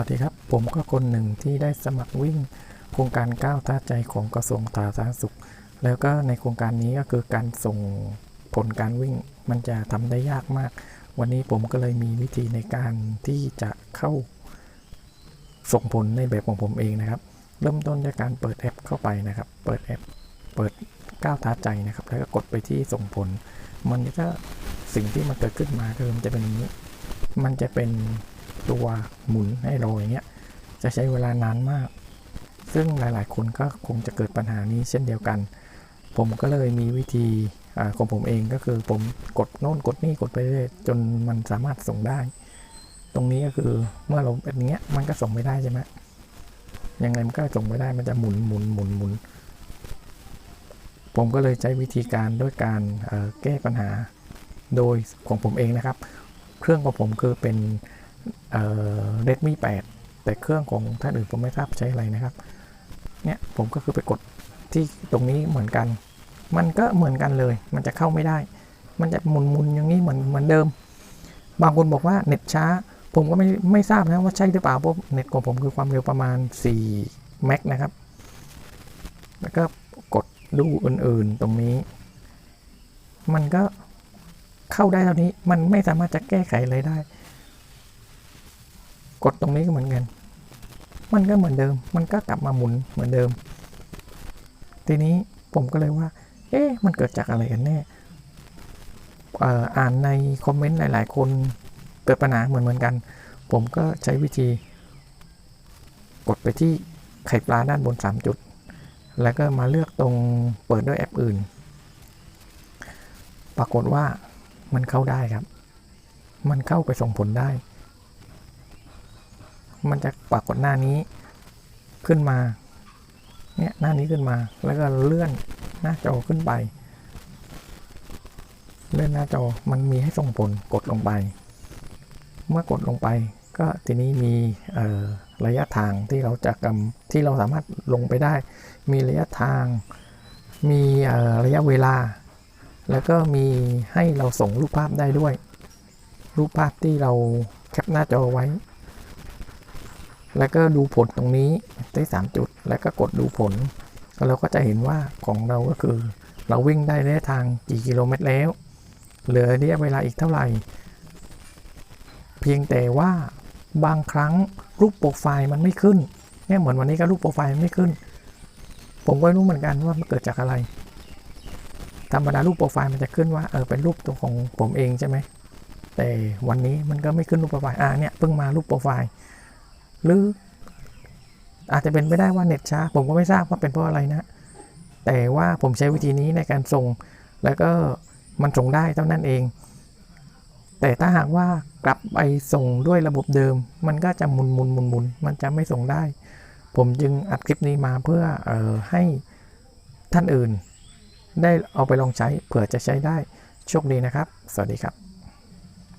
วัสดีครับ ผมก็คนหนึ่งที่ได้สมัครวิ่ง โครงการก้าวท่าใจของกระทรวงสาธารณสุข แล้วก็ในโครงการนี้ก็คือการส่งผลการวิ่ง มันจะทำได้ยากมาก วันนี้ผมก็เลยมีวิธีในการที่จะเข้า ส่งผลในแบบของผมเองนะครับ เริ่มต้นด้วยการเปิดแอปเข้าไปนะครับ เปิดแอป เปิดก้าวท้าใจนะครับ แล้วก็กดไปที่ส่งผล มันก็สิ่งที่มันเกิดขึ้นมาคือมันจะเป็นอย่างนี้มันจะเป็น ตัวหมุนให้เราอย่างเงี้ยจะใช้เวลานานมาก ซึ่งหลายๆ คนก็คงจะเกิดปัญหานี้เช่นเดียวกัน ผมก็เลยมีวิธีอของผมเองก็คือผมกดโน่นกดนี่กดไปเรื่อยจนมันสามารถส่งได้ ตรงนี้ก็คือเมื่อเราเป็นเงี้ยมันก็ส่งไม่ได้ใช่ไหมยังไงมันก็ส่งไม่ได้มันจะหมุนหมุนหมุนหมุนผมก็เลยใช้วิธีการด้วยการแก้ปัญหาโดยของผมเองนะครับ เครื่องของผมคือเป็น เอ่อ Redmi 8แต่เครื่องของท่านอื่นผมไม่ทราบใช้อะไรนะครับ เนี่ยผมก็คือไปกดที่ตรงนี้เหมือนกัน มันก็เหมือนกันเลย มันจะเข้าไม่ได้ มันจะหมุนหมุนอย่างนี้เหมือนเหมือนเดิม บางคนบอกว่าเน็ตช้า ผมก็ไม่ไม่ทราบนะว่าใช่หรือเปล่าเพราะเน็ตของผมคือความเร็วประมาณ4แมกนะครับ แล้วก็กดดูอื่นๆตรงนี้ มันก็เข้าได้เท่านี้ มันไม่สามารถจะแก้ไขอะไรได้ กดตรงนี้ก็เหมือนกัน มันก็เหมือนเดิม มันก็กลับมาหมุนเหมือนเดิม ทีนี้ผมก็เลยว่า เอ๊ะ มันเกิดจากอะไรกันแน่เอ่ออ่านในคอมเมนต์หลาย ๆ คนเกิดปัญหาเหมือนเหมือนกัน ผมก็ใช้วิธี กดไปที่ไข่ปลาด้านบน 3 จุด แล้วก็มาเลือกตรงเปิดด้วยแอปอื่น ปรากฏว่ามันเข้าได้ครับ มันเข้าไปส่งผลได้ มันจะปรากฏหน้านี้ขึ้นมา เนี่ยหน้านี้ขึ้นมา แล้วก็เลื่อนหน้าจอขึ้นไป เลื่อนหน้าจอมันมีให้ส่งผลกดลงไป เมื่อกดลงไป ก็ทีนี้มีระยะทางที่เราจะกำที่เราสามารถลงไปได้ มีระยะทาง มีระยะเวลา แล้วก็มีให้เราส่งรูปภาพได้ด้วย รูปภาพที่เราแคปหน้าจอไว้ แล้วก็ดูผลตรงนี้ได้ 3 จุด แล้วก็กดดูผลแล้วเราก็จะเห็นว่าของเราก็คือ เราวิ่งได้ระยะทางกี่กิโลเมตรแล้ว เหลือระยะเวลาอีกเท่าไหร่ เพียงแต่ว่าบางครั้งรูปโปรไฟล์มันไม่ขึ้นเนี่ยเหมือนวันนี้ก็รูปโปรไฟล์มันไม่ขึ้น ผมก็ไม่รู้เหมือนกันว่ามันเกิดจากอะไร ธรรมดารูปโปรไฟล์มันจะขึ้นว่าเออเป็นรูปตัวของผมเองใช่ไหมแต่วันนี้มันก็ไม่ขึ้นรูปโปรไฟล์อ่าเนี่ยเพิ่งมารูปโปรไฟล์ หรืออาจจะเป็นไปได้ว่าเน็ตช้า ผมก็ไม่ทราบว่าเป็นเพราะอะไรนะ แต่ว่าผมใช้วิธีนี้ในการส่ง แล้วก็มันส่งได้เท่านั้นเอง แต่ถ้าหากว่ากลับไปส่งด้วยระบบเดิม มันก็จะหมุนหมุนหมุนหมุนมันจะไม่ส่งได้ ผมจึงอัดคลิปนี้มาเพื่อเออให้ท่านอื่น ได้เอาไปลองใช้เผื่อจะใช้ได้โชคดีนะครับ สวัสดีครับ